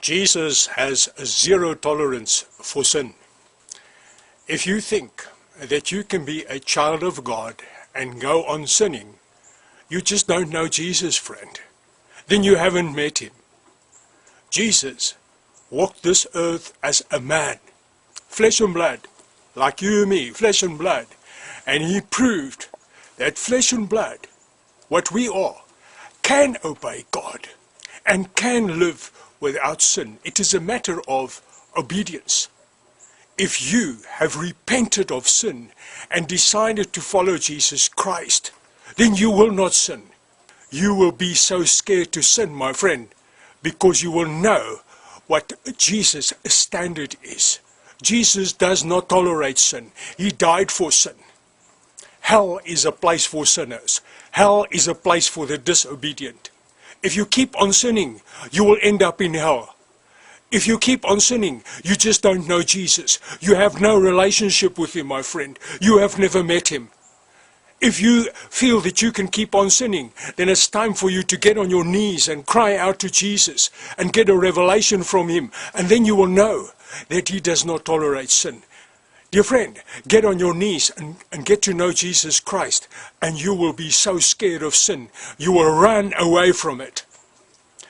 Jesus has zero tolerance for sin. If you think that you can be a child of God and go on sinning, you just don't know Jesus, friend. Then you haven't met him. Jesus walked this earth as a man, flesh and blood, like you and me, flesh and blood. And he proved that flesh and blood, what we are, can obey God and can live without sin. It is a matter of obedience. If you have repented of sin and decided to follow Jesus Christ, then you will not sin. You will be so scared to sin, my friend, because you will know what Jesus' standard is. Jesus does not tolerate sin. He died for sin. Hell is a place for sinners. Hell is a place for the disobedient. If you keep on sinning, you will end up in hell. If you keep on sinning, you just don't know Jesus. You have no relationship with him, my friend. You have never met him. If you feel that you can keep on sinning, then it's time for you to get on your knees and cry out to Jesus and get a revelation from him. And then you will know that he does not tolerate sin. Dear friend, get on your knees and, and get to know Jesus Christ, and you will be so scared of sin, you will run away from it.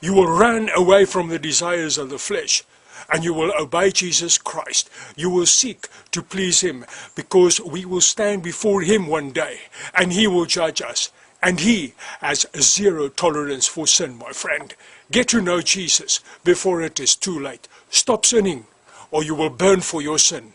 You will run away from the desires of the flesh, and you will obey Jesus Christ. You will seek to please Him, because we will stand before Him one day, and He will judge us. And He has zero tolerance for sin, my friend. Get to know Jesus before it is too late. Stop sinning, or you will burn for your sin.